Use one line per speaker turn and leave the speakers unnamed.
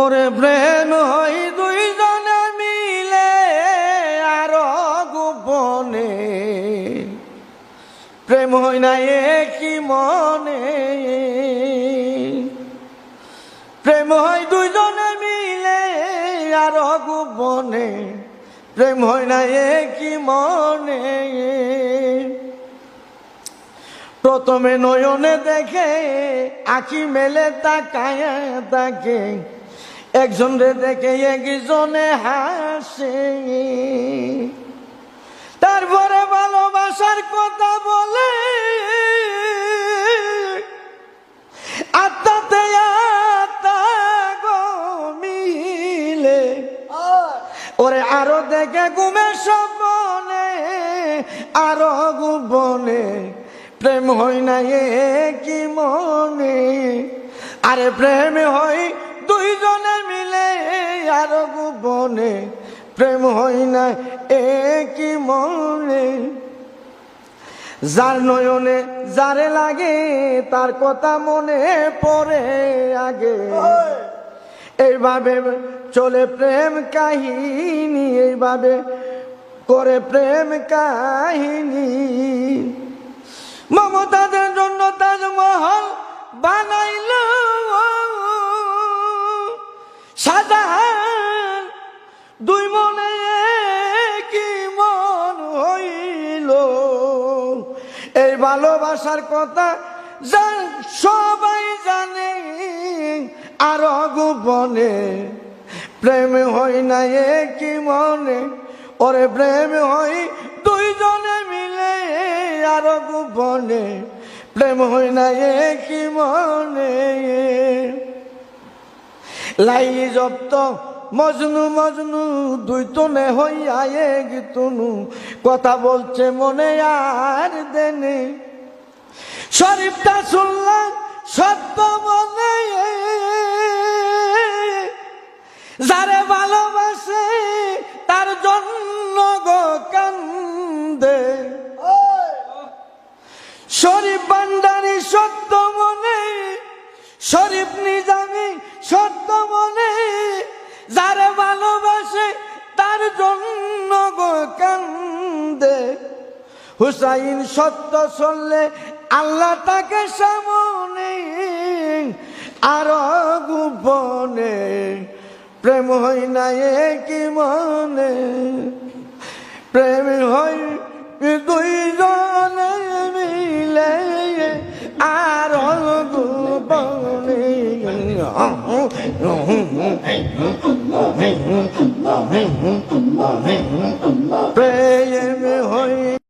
ওরে প্রেম হই দুইজনে মিলে আর গোপনে। প্রেম হই না একই মনে। প্রেম হয় দুইজনে মিলে আর গোপনে। প্রেম হয় না একই মনে। প্রথমে নয়নে দেখে আখি মেলে তাকায় তাকে। একজন রে দেখে একজনে হাসে। তারপরে ভালোবাসার কথা বলে। আত্মাতে মিলে। ওরে আরও দেখে ঘুমে সপনে আরও গোপনে। প্রেম হই না কি মনে? আরে প্রেম হই দুইজনে মিলে আরও গোপনে প্রেম হই না একই মনে। যার নয়নে যারে লাগে, তার কথা মনে পড়ে আগে। এইভাবে চলে প্রেম কাহিনী, এইভাবে করে প্রেম কাহিনী। মমতাদের জন্য তাজমহল বানাইল। দুই মনে কি মন হইল। এই ভালোবাসার কথা সবাই জানে, আর গোপনে। প্রেম হয় না কি মনে, ওরে প্রেম হয় দুইজনে মিলে, আর গোপনে। প্রেম হয় না কি মনে। লাই জপ্ত মজনু মজনু, দুই তনে হইয়া এক তনু কথা বলছে মনে আর দেনে। শরীফটা শুনলাম, সত্য মনে। যারে ভালোবাসে তার জন্য গো কান্দে। শরীফ ভান্ডারি সত্য মনে, শরীফ নিজামি সত্য মনে। ভালোবাসে, তার জন্য গো কান্দে। হুসাইন সত্য চললে আল্লাহ তাকে সামনে আর গোপনে। প্রেম হই না কি মনে। প্রেম হই দুইজনে মিলে আর গোপনে। প্রেম হই